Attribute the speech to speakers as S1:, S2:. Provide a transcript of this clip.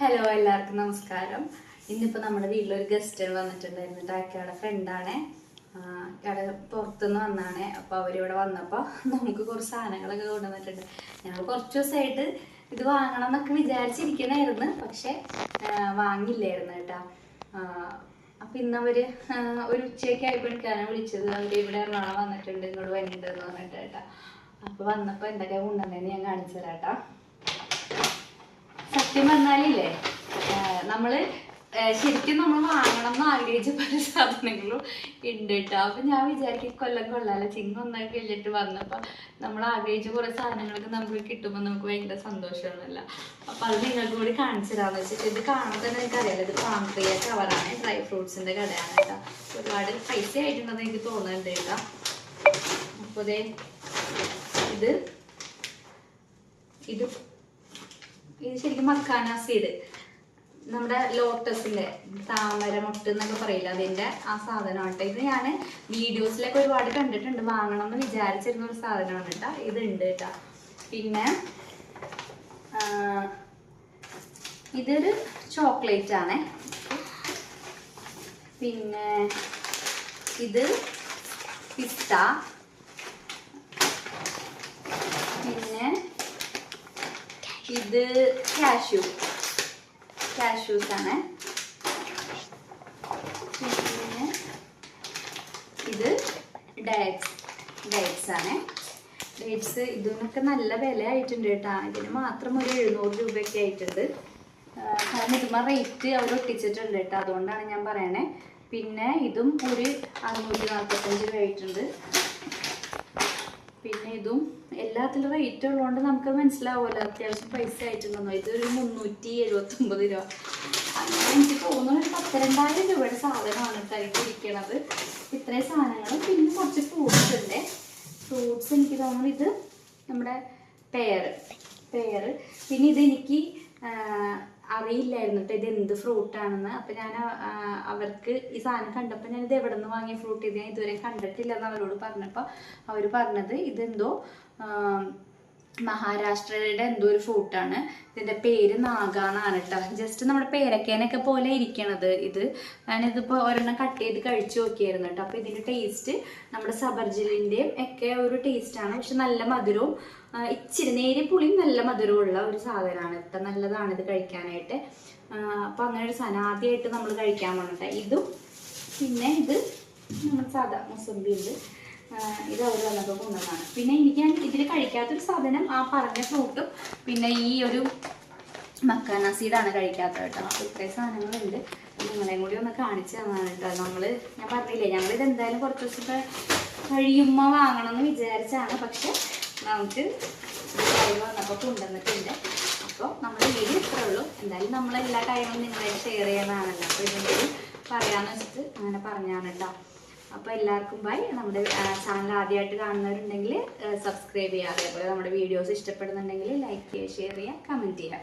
S1: Hello എല്ലാവർക്കും നമസ്കാരം. ഇന്നിപ്പോൾ നമ്മുടെ വീട്ടിലൊരു ഗസ്റ്റ് വന്നിട്ടുണ്ടായിരുന്നു. ടാക്കയുടെ ഫ്രണ്ടാണ് അവിടെ പുറത്തുനിന്ന് വന്നാണ്. അപ്പോൾ അവരിവിടെ വന്നപ്പോൾ നമുക്ക് കുറച്ച് സാധനങ്ങളൊക്കെ കൊണ്ടുവന്നിട്ടുണ്ട്. ഞങ്ങൾ കുറച്ച് ദിവസമായിട്ട് ഇത് വാങ്ങണം എന്നൊക്കെ വിചാരിച്ചിരിക്കണായിരുന്നു പക്ഷെ വാങ്ങില്ലായിരുന്നു കേട്ടോ. അപ്പം ഇന്നവർ ഒരു ഉച്ചയൊക്കെ ആയിപ്പോഴാണ് വിളിച്ചത്. അവർ ഇവിടെ എറണാകുളം വന്നിട്ടുണ്ട്. ഇങ്ങോട്ട് വരുന്നുണ്ടെന്ന് പറഞ്ഞിട്ട് കേട്ടോ. അപ്പോൾ വന്നപ്പോൾ എന്തൊക്കെയാണ് കൊണ്ടുവന്നതെന്ന് ഞാൻ കാണിച്ചു തരാം കേട്ടോ. സത്യം പറഞ്ഞാലില്ലേ നമ്മൾ ശരിക്കും നമ്മൾ വാങ്ങണം എന്ന് ആഗ്രഹിച്ച പല സാധനങ്ങളും ഉണ്ട് കേട്ടോ അപ്പൊ ഞാൻ വിചാരിക്കും കൊല്ലം കൊള്ളാല. ചിങ്ങ ഒന്നൊക്കെ കഴിഞ്ഞിട്ട് വന്നപ്പോൾ നമ്മൾ ആഗ്രഹിച്ച കുറെ സാധനങ്ങളൊക്കെ നമുക്ക് കിട്ടുമ്പോൾ നമുക്ക് ഭയങ്കര സന്തോഷമാണല്ല. അപ്പൊ അത് നിങ്ങൾക്ക് കൂടി കാണിച്ചു തരാമെന്ന് വെച്ചിട്ട് ഇത് കാണുമ്പോൾ തന്നെ എനിക്ക് അറിയാലോ ഇത് പാമ്പ്രിയ കവറാണ് ഡ്രൈ ഫ്രൂട്ട്സിന്റെ കടയാണ് കേട്ടോ ഒരുപാട് പൈസ ആയിട്ടുണ്ടെന്ന് എനിക്ക് തോന്നുന്നുണ്ട് കേട്ടോ അപ്പൊ ദേ ഇത് ഇത് ഇത് ശരിക്കും മക്കാന സീഡ്. നമ്മുടെ ലോട്ടസിന്റെ താമര മുട്ട് എന്നൊക്കെ പറയില്ല അതിന്റെ ആ സാധനമാണ് കേട്ടോ ഇത് ഞാൻ വീഡിയോസിലൊക്കെ ഒരുപാട് കണ്ടിട്ടുണ്ട്. വാങ്ങണം എന്ന് വിചാരിച്ചിരുന്ന ഒരു സാധനമാണ് കേട്ടോ. ഇത് ഉണ്ട് കേട്ടോ. പിന്നെ ഇതൊരു ചോക്ലേറ്റ് ആണ് പിന്നെ ഇത് പിസ്ത പിന്നെ ഇത് കാഷ്യൂ കാഷ്യൂസ് ആണ്. പിന്നെ ഇത് ഡയറ്റ്സ് ഡയറ്റ്സ് ആണ്. ഡേറ്റ്സ് ഇതിനൊക്കെ നല്ല വില ആയിട്ടുണ്ട് കേട്ടോ. ഇതിന് മാത്രം ഒരു എഴുന്നൂറ് രൂപയൊക്കെ ആയിട്ടുണ്ട്. കാരണം ഇതുമാ റേറ്റ് അവർ ഒട്ടിച്ചിട്ടുണ്ട് കേട്ടോ. അതുകൊണ്ടാണ് ഞാൻ പറയണേ. പിന്നെ ഇതും ഒരു അറുന്നൂറ്റി നാൽപ്പത്തഞ്ച് രൂപ ആയിട്ടുണ്ട്. പിന്നെ ഇതും എല്ലാത്തിലും റേറ്റ് ഉള്ളതുകൊണ്ട് നമുക്ക് മനസ്സിലാവുമല്ലോ. അത്യാവശ്യം പൈസ ആയിട്ടുണ്ടെന്നോ. ഇതൊരു മുന്നൂറ്റി എഴുപത്തൊമ്പത് രൂപ. അങ്ങനെ എനിക്ക് തോന്നുന്നു ഒരു പത്തിരണ്ടായിരം രൂപയുടെ സാധനമാണ് കേട്ടോ ഇരിക്കണത്. ഇത്രയും സാധനങ്ങൾ പിന്നെ കുറച്ച് ഫ്രൂട്ട്സ് ഉണ്ട്. ഫ്രൂട്ട്സ് എനിക്ക് തോന്നുന്നു ഇത് നമ്മുടെ പേര് പേര് പിന്നെ ഇത് എനിക്ക് ആ, അറിയില്ലായിരുന്നു ഇത് എന്ത് ഫ്രൂട്ടാണെന്ന് അപ്പം ഞാൻ അവർക്ക് ഈ സാധനം കണ്ടപ്പോൾ ഞാൻ ഇത് എവിടെ നിന്ന് വാങ്ങിയ ഫ്രൂട്ട് ഇത് ഞാൻ ഇതുവരെ കണ്ടിട്ടില്ലെന്ന് അവരോട് പറഞ്ഞപ്പോൾ അവർ പറഞ്ഞത് ഇതെന്തോ മഹാരാഷ്ട്രയുടെ എന്തോ ഒരു ഫ്രൂട്ടാണ് ഇതിന്റെ പേര് നാഗാന്നാണ് കേട്ടോ. ജസ്റ്റ് നമ്മുടെ പേരക്കേനൊക്കെ പോലെ ഇരിക്കണത് ഇത്. ഞാനിതിപ്പോൾ ഒരെണ്ണം കട്ട് ചെയ്ത് കഴിച്ചു നോക്കിയായിരുന്നു കേട്ടോ. അപ്പോൾ ഇതിന്റെ ടേസ്റ്റ് നമ്മുടെ സബർജിലിന്റെയും ഒക്കെ ഒരു ടേസ്റ്റാണ് പക്ഷെ നല്ല മധുരവും ഇച്ചിരി നേരിയ പുളിയും നല്ല മധുരമുള്ള ഒരു സാധനമാണ്. ഇത്ര നല്ലതാണ് ഇത് കഴിക്കാനായിട്ട്. അപ്പോൾ അങ്ങനെ ഒരു സാധനം ആദ്യമായിട്ട് നമ്മൾ കഴിക്കാൻ പോകണട്ടെ ഇതും പിന്നെ ഇത് നമ്മുടെ സാധാ മുസമ്പി ഉണ്ട് ആഹ് ഇത് അവർ വന്നപ്പോൾ കൊണ്ടുവന്നതാണ്. പിന്നെ എനിക്ക് ഇതിൽ കഴിക്കാത്തൊരു സാധനം ആ പറഞ്ഞ ഫ്രൂട്ടും പിന്നെ ഈ ഒരു മക്കാന സീഡാണ് കഴിക്കാത്ത കേട്ടോ. അപ്പോൾ ഇത്രയും സാധനങ്ങളുണ്ട്. നിങ്ങളെയും കൂടി ഒന്ന് കാണിച്ചു തന്നാണ് കേട്ടോ. നമ്മൾ ഞാൻ പറഞ്ഞില്ലേ ഞങ്ങൾ ഇത് എന്തായാലും കുറച്ച് ദിവസത്തെ കഴിയുമ്പോൾ വാങ്ങണം എന്ന് വിചാരിച്ചാണ്. പക്ഷെ നമുക്ക് വന്നപ്പോൾ കൊണ്ടുവന്നിട്ടുണ്ട്. അപ്പോൾ നമ്മുടെ വീഡിയോ ഇത്രേ ഉള്ളൂ. എന്തായാലും നമ്മൾ എല്ലാ കാര്യങ്ങളും നിങ്ങളായിട്ട് ഷെയർ ചെയ്യുന്നതാണല്ലോ അപ്പോൾ ഇതിന്റെ പറയാമെന്ന് വെച്ചിട്ട് അങ്ങനെ പറഞ്ഞാണ് കേട്ടോ. അപ്പോൾ എല്ലാവർക്കും ബൈ നമ്മുടെ ചാനൽ ആദ്യമായിട്ട് കാണുന്നവരുണ്ടെങ്കിൽ സബ്സ്ക്രൈബ് ചെയ്യുക അതേപോലെ നമ്മുടെ വീഡിയോസ് ഇഷ്ടപ്പെടുന്നുണ്ടെങ്കിൽ ലൈക്ക് ചെയ്യുക ഷെയർ ചെയ്യുക കമന്റ് ചെയ്യുക.